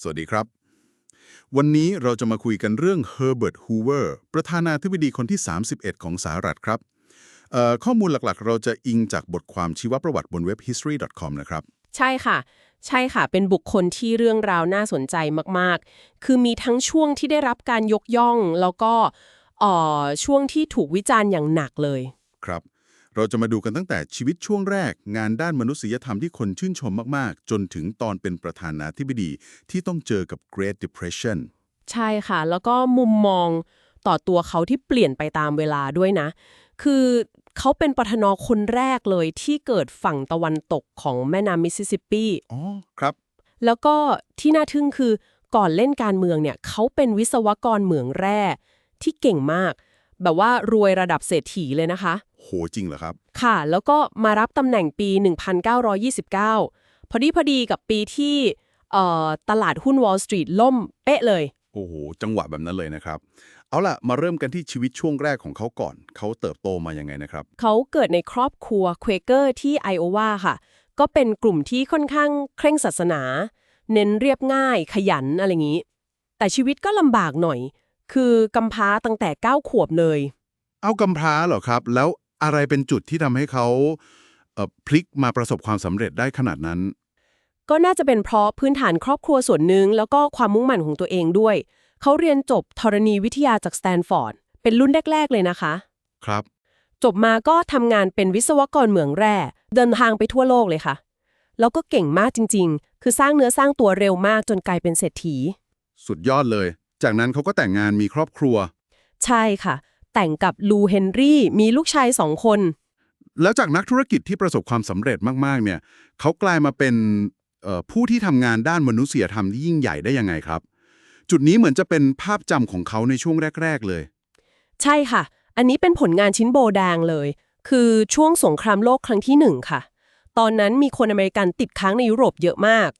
สวัสดีครับ วันนี้เราจะมาคุยกันเรื่อง Herbert Hoover ประธานาธิบดีคนที่ 31 ของสหรัฐครับเอ่อข้อมูลหลักๆ เราจะอิงจากบทความชีวประวัติบนเว็บ history.com นะครับ ใช่ค่ะ ใช่ค่ะ เป็นบุคคลที่เรื่องราวน่าสนใจมากๆ คือมีทั้งช่วงที่ได้รับการยกย่อง แล้วก็เอ่อช่วงที่ถูกวิจารณ์อย่างหนักเลย ครับ เราจะมาดูกันตั้งแต่ชีวิตช่วงแรก งานด้านมนุษยธรรมที่คนชื่นชมมาก ๆ จนถึงตอนเป็นประธานาธิบดีที่ต้องเจอกับ Great Depression ใช่ค่ะ แล้วก็มุมมองต่อตัวเขาที่เปลี่ยนไปตามเวลาด้วยนะ คือเขาเป็นประธานคนแรกเลยที่เกิดฝั่งตะวันตกของแม่น้ำมิสซิสซิปปี อ๋อ ครับ แล้วก็ที่น่าทึ่งคือก่อนเล่นการเมืองเนี่ยเขาเป็นวิศวกรเหมืองแร่ที่เก่งมาก แบบว่ารวยระดับเศรษฐีเลยนะคะ โหจริงเหรอครับ ค่ะ แล้วก็มารับตำแหน่งปี 1929 พอดีพอดีกับปีที่เอ่อตลาดหุ้น Wall Street ล่มเป๊ะเลย โอ้โห จังหวะแบบนั้นเลยนะครับ เอาล่ะ มาเริ่มกันที่ชีวิตช่วงแรกของเขาก่อน เขาเติบโตมายังไงนะครับ เขาเกิดในครอบครัวเควเกอร์ที่ไอโอวาค่ะ ก็เป็นกลุ่มที่ค่อนข้างเคร่งศาสนา เน้นเรียบง่าย ขยันอะไรอย่างนี้ แต่ชีวิตก็ลำบากหน่อย คือกำพร้าตั้งแต่ 9 ขวบเลย เอากำพร้าเหรอครับ แล้ว อะไรเป็นจุดที่ทำให้เขาเอ่อพลิกมาประสบความสำเร็จได้ขนาดนั้น ก็น่าจะเป็นเพราะพื้นฐานครอบครัวส่วนหนึ่งแล้วก็ความมุ่งมั่นของตัวเองด้วย เขาเรียนจบธรณีวิทยาจากสแตนฟอร์ดเป็นรุ่นแรก ๆ เลยนะคะ ครับ จบมาก็ทำงานเป็นวิศวกรเหมืองแร่เดินทางไปทั่วโลกเลยค่ะ แล้วก็เก่งมากจริง ๆ คือสร้างเนื้อสร้างตัวเร็วมากจนกลายเป็นเศรษฐี สุดยอดเลย จากนั้นเขาก็แต่งงานมีครอบครัว ใช่ค่ะ แต่งกับลูเฮนรี่มีลูกชายสองคน แล้วจากนักธุรกิจที่ประสบความสำเร็จมากๆเนี่ยเขากลายมาเป็นเอ่อผู้ที่ทำงานด้านมนุษยธรรมที่ยิ่งใหญ่ได้ยังไงครับ จุดนี้เหมือนจะเป็นภาพจำของเขาในช่วงแรก ๆ เลย ใช่ค่ะ อันนี้เป็นผลงานชิ้นโบแดงเลย คือช่วงสงครามโลกครั้งที่หนึ่งค่ะ ตอนนั้นมีคนอเมริกันติดค้างในยุโรปเยอะมาก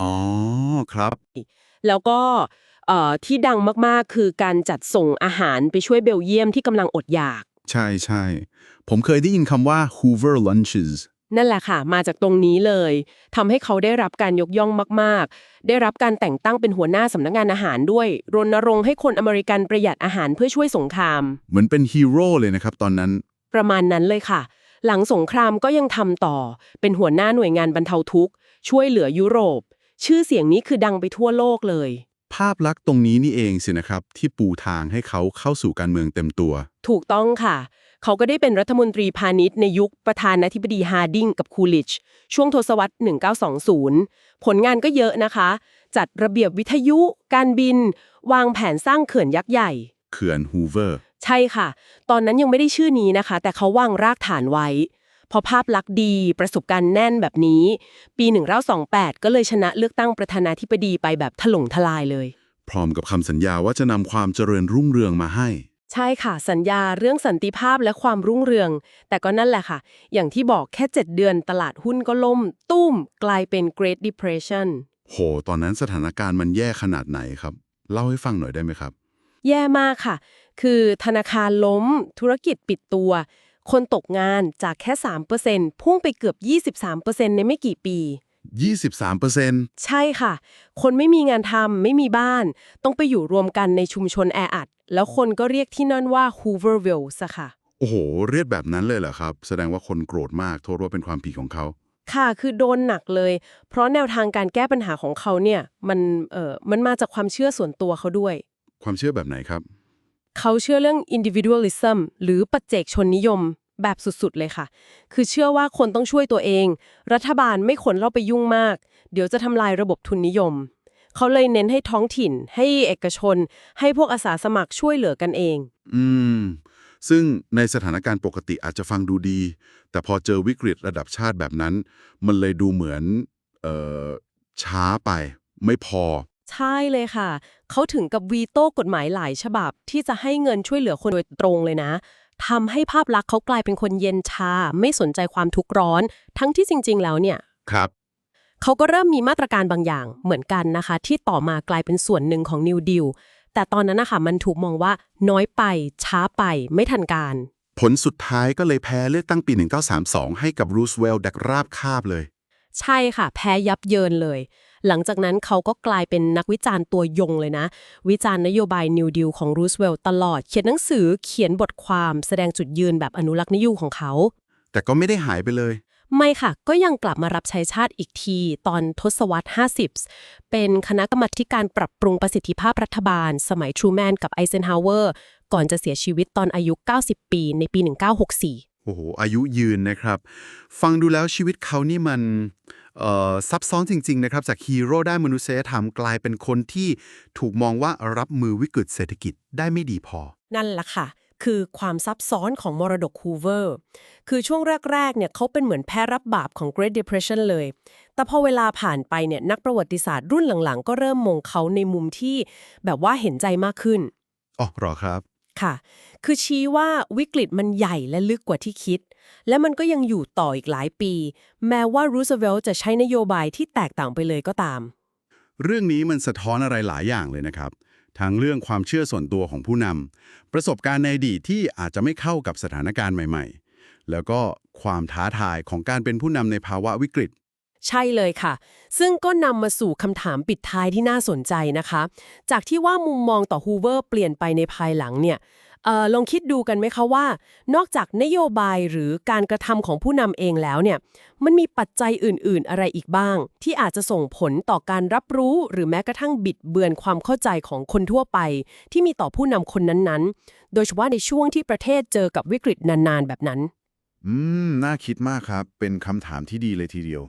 อ๋อครับ แล้วก็เอ่อ ที่ดังมากๆ คือการจัดส่งอาหารไปช่วยเบลเยียมที่กำลังอดอยาก ใช่ใช่ผมเคยได้ยินคำว่า Hoover lunches นั่นแหละค่ะ มาจากตรงนี้เลยทำให้เขาได้รับการยกย่องมากๆ ได้รับการแต่งตั้งเป็นหัวหน้าสำนักงานอาหารด้วย รณรงค์ให้คนอเมริกันประหยัดอาหารเพื่อช่วยสงคราม เหมือนเป็นฮีโร่เลยนะครับตอนนั้น ประมาณนั้นเลยค่ะ หลังสงครามก็ยังทำต่อ เป็นหัวหน้าหน่วยงานบรรเทาทุกข์ ช่วยเหลือยุโรป ชื่อเสียงนี้คือดังไปทั่วโลกเลย ภาพลักษณ์ตรงนี้นี่เองสินะครับ ที่ปูทางให้เขาเข้าสู่การเมืองเต็มตัว ถูกต้องค่ะ เขาก็ได้เป็นรัฐมนตรีพาณิชย์ในยุคประธานาธิบดีฮาร์ดิงกับคูลิช ช่วงทศวรรษ 1920 ผลงานก็เยอะนะคะ จัดระเบียบวิทยุ การบิน วางแผนสร้างเขื่อนยักษ์ใหญ่ เขื่อนฮูเวอร์ ใช่ค่ะ ตอนนั้นยังไม่ได้ชื่อนี้นะคะ แต่เขาวางรากฐานไว้ พอภาพลักษณ์ดีประสบการณ์แน่นแบบนี้ ปี 1928 ก็เลยชนะเลือกตั้งประธานาธิบดีไปแบบถล่มทลายเลย พร้อมกับคำสัญญาว่าจะนำความเจริญรุ่งเรืองมาให้ ใช่ค่ะ สัญญาเรื่องสันติภาพและความรุ่งเรือง แต่ก็นั่นแหละค่ะ อย่างที่บอกแค่ 7 เดือนตลาดหุ้นก็ล่ม ตุ้ม กลายเป็น Great Depression โห ตอนนั้นสถานการณ์มันแย่ขนาดไหนครับ เล่าให้ฟังหน่อยได้ไหมครับ แย่มากค่ะ คือธนาคารล้ม ธุรกิจปิดตัว คนตกงานจากแค่ 3%พุ่งไปเกือบ 23%ในไม่กี่ปี 23%ใช่ค่ะ คนไม่มีงานทำไม่มีบ้าน ต้องไปอยู่รวมกันในชุมชนแออัด แล้วคนก็เรียกที่นั่นว่า Hooverville ซะค่ะ โอ้โห เรียกแบบนั้นเลยเหรอครับ แสดงว่าคนโกรธมากโทษว่าเป็นความผิดของเขา ค่ะ คือโดนหนักเลย เพราะแนวทางการแก้ปัญหาของเขาเนี่ย มัน เอ่อ มันมาจากความเชื่อส่วนตัวเขาด้วย ความเชื่อแบบไหนครับ เขาเชื่อเรื่อง individualism หรือปัจเจกชนนิยมแบบสุดๆเลยค่ะ คือเชื่อว่าคนต้องช่วยตัวเอง รัฐบาลไม่ควรเข้าไปยุ่งมาก เดี๋ยวจะทำลายระบบทุนนิยม เขาเลยเน้นให้ท้องถิ่น ให้เอกชน ให้พวกอาสาสมัครช่วยเหลือกันเอง อืม ซึ่งในสถานการณ์ปกติอาจจะฟังดูดี แต่พอเจอวิกฤตระดับชาติแบบนั้น มันเลยดูเหมือน เอ่อ ช้าไป ไม่พอ ใช่เลยค่ะ เขาถึงกับวีโต้กฎหมายหลายฉบับ ที่จะให้เงินช่วยเหลือคนโดยตรงเลยนะทำให้ภาพลักษณ์เขากลายเป็นคนเย็นชา ไม่สนใจความทุกข์ร้อน ทั้งที่จริง ๆ แล้วเนี่ย ครับ เขาก็เริ่มมีมาตรการบางอย่างเหมือนกันนะคะ ที่ต่อมากลายเป็นส่วนหนึ่งของ New Deal แต่ตอนนั้นนะคะมันถูกมองว่าน้อยไป ช้าไป ไม่ทันการ ผลสุดท้ายก็เลยแพ้เลือกตั้งปี 1932 ให้กับรูสเวลล์ดักราบคาบเลย ใช่ค่ะ แพ้ยับเยินเลย หลังจากนั้นเขาก็กลายเป็นนักวิจารณ์ตัวยงเลยนะ วิจารณ์นโยบายนิวดีลของรูสเวลต์ตลอด เขียนหนังสือเขียนบทความแสดงจุดยืนแบบอนุรักษ์นิยมของเขา แต่ก็ไม่ได้หายไปเลย ไม่ค่ะ ก็ยังกลับมารับใช้ชาติอีกที ตอนทศวรรษ 50 เป็นคณะกรรมาธิการปรับปรุงประสิทธิภาพรัฐบาล สมัยทรูแมนกับไอเซนฮาวเวอร์ก่อนจะเสียชีวิตตอนอายุ 90 ปี ในปี 1964 โอ้โห อายุยืนนะครับ ฟังดูแล้วชีวิตเขานี่มันเอ่อ ซับซ้อนจริง ๆ นะครับ จากฮีโร่ด้านมนุษยธรรมกลายเป็นคนที่ถูกมองว่ารับมือวิกฤตเศรษฐกิจได้ไม่ดีพอ นั่นแหละค่ะ คือความซับซ้อนของมรดกฮูเวอร์ คือช่วงแรก ๆ เนี่ยเขาเป็นเหมือนแพ้รับบาปของ Great Depression เลย แต่พอเวลาผ่านไปเนี่ยนักประวัติศาสตร์รุ่นหลังๆ ก็เริ่มมองเขาในมุมที่แบบว่าเห็นใจมากขึ้น อ๋อเหรอครับ ค่ะ คือชี้ว่าวิกฤตมันใหญ่และลึกกว่าที่คิด และมันก็ยังอยู่ต่ออีกหลายปี แม้ว่ารูสเวลต์จะใช้นโยบายที่แตกต่างไปเลยก็ตาม เรื่องนี้มันสะท้อนอะไรหลายอย่างเลยนะครับ ทั้งเรื่องความเชื่อส่วนตัวของผู้นำประสบการณ์ในอดีตที่อาจจะไม่เข้ากับสถานการณ์ใหม่ ๆ แล้วก็ความท้าทายของการเป็นผู้นำในภาวะวิกฤต ใช่เลยค่ะ ซึ่งก็นำมาสู่คำถามปิดท้ายที่น่าสนใจนะคะ จากที่ว่ามุมมองต่อฮูเวอร์เปลี่ยนไปในภายหลังเนี่ยออลองคิดดูกันไหมคะว่า นอกจากนโยบายหรือการกระทำของผู้นำเองแล้วเนี่ย มันมีปัจจัยอื่น ๆ อะไรอีกบ้าง ที่อาจจะส่งผลต่อการรับรู้หรือแม้กระทั่งบิดเบือนความเข้าใจของคนทั่วไป ที่มีต่อผู้นำคนนั้นๆ โดยเฉพาะในช่วงที่ประเทศเจอกับวิกฤตนาน ๆ แบบนั้น อืม น่าคิดมากครับ เป็นคำถามที่ดีเลยทีเดียว